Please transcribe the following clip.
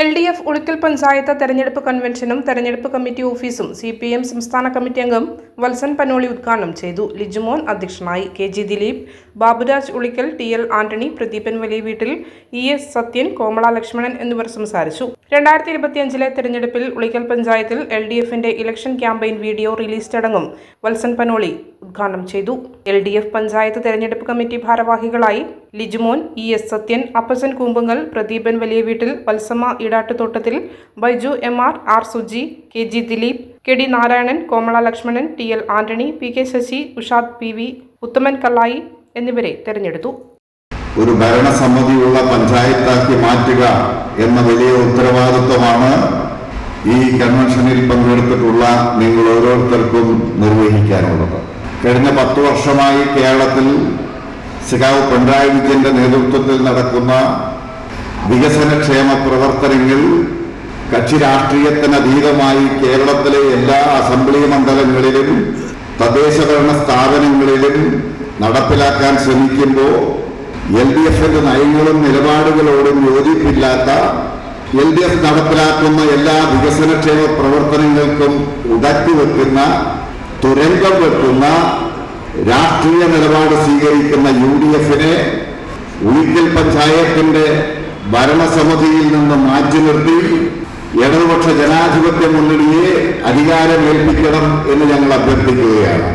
L D F Ulikkal panchayat തെരഞ്ഞെടുപ്പ് കൺവെൻഷനും തെരഞ്ഞെടുപ്പ് കമ്മിറ്റി ഓഫീസും സി പി എം സംസ്ഥാന കമ്മിറ്റി അംഗം വത്സൻ പനോളി ഉദ്ഘാടനം ചെയ്തു. ലിജുമോൻ അധ്യക്ഷനായി. K G Dileep Baburaj Ulikkal T L Antony Pradeepan Valiya Veettil E S Sathyan Komala Lakshmanan എന്നിവർ സംസാരിച്ചു. രണ്ടായിരത്തി ഇരുപത്തിയഞ്ചിലെ തെരഞ്ഞെടുപ്പിൽ ഉളിക്കൽ പഞ്ചായത്തിൽ എൽ ഡി എഫിന്റെ ഇലക്ഷൻ ക്യാമ്പയിൻ വീഡിയോ റിലീസ് ചടങ്ങും വത്സൻ പനോളി ഉദ്ഘാടനം ചെയ്തു. എൽ ഡി എഫ് പഞ്ചായത്ത് തെരഞ്ഞെടുപ്പ് കമ്മിറ്റി ഭാരവാഹികളായി Lijumon E S Sathyan Appachan Koompungal Pradeepan Valiya Veettil Valsamma Edattuthottathil Baiju M R R Suji K G Dileep K D Narayanan Komala Lakshmanan T L Antony P K Sasi Ushad P V Uthaman Kallayi എന്നിവരെ തെരഞ്ഞെടുത്തു. ഒരു ഭരണസമിതിയുള്ള പഞ്ചായത്താക്കി മാറ്റുക എന്ന വലിയ ഉത്തരവാദിത്വമാണ് ഈ കൺവെൻഷനിൽ പങ്കെടുത്തിട്ടുള്ള നിങ്ങൾ ഓരോരുത്തർക്കും നിർവഹിക്കാനുള്ളത്. കഴിഞ്ഞ പത്ത് വർഷമായി കേരളത്തിൽ സിഖാവ് പിണറായി വിജയന്റെ നേതൃത്വത്തിൽ നടക്കുന്ന വികസനക്ഷേമ പ്രവർത്തനങ്ങൾ കക്ഷി രാഷ്ട്രീയത്തിനതീതമായി കേരളത്തിലെ എല്ലാ അസംബ്ലി മണ്ഡലങ്ങളിലും തദ്ദേശഭരണ സ്ഥാപനങ്ങളിലും നടപ്പിലാക്കാൻ ശ്രമിക്കുമ്പോൾ എൽ ഡി എഫിന്റെ നയങ്ങളും നിലപാടുകളോടും യോജിപ്പില്ലാത്ത എൽ ഡി എഫ് നടപ്പിലാക്കുന്ന എല്ലാ വികസനക്ഷേമ പ്രവർത്തനങ്ങൾക്കും ഉടക്കിവെക്കുന്ന തുരങ്കം വെക്കുന്ന രാഷ്ട്രീയ നിലപാട് സ്വീകരിക്കുന്ന യു ഡി എഫിനെ ഉളിക്കൽ പഞ്ചായത്തിന്റെ ഭരണസമിതിയിൽ നിന്ന് മാറ്റി നിർത്തി ഇടതുപക്ഷ ജനാധിപത്യ മുന്നണിയെ അധികാരമേൽപ്പിക്കണം എന്ന് ഞങ്ങൾ അഭ്യർത്ഥിക്കുകയാണ്.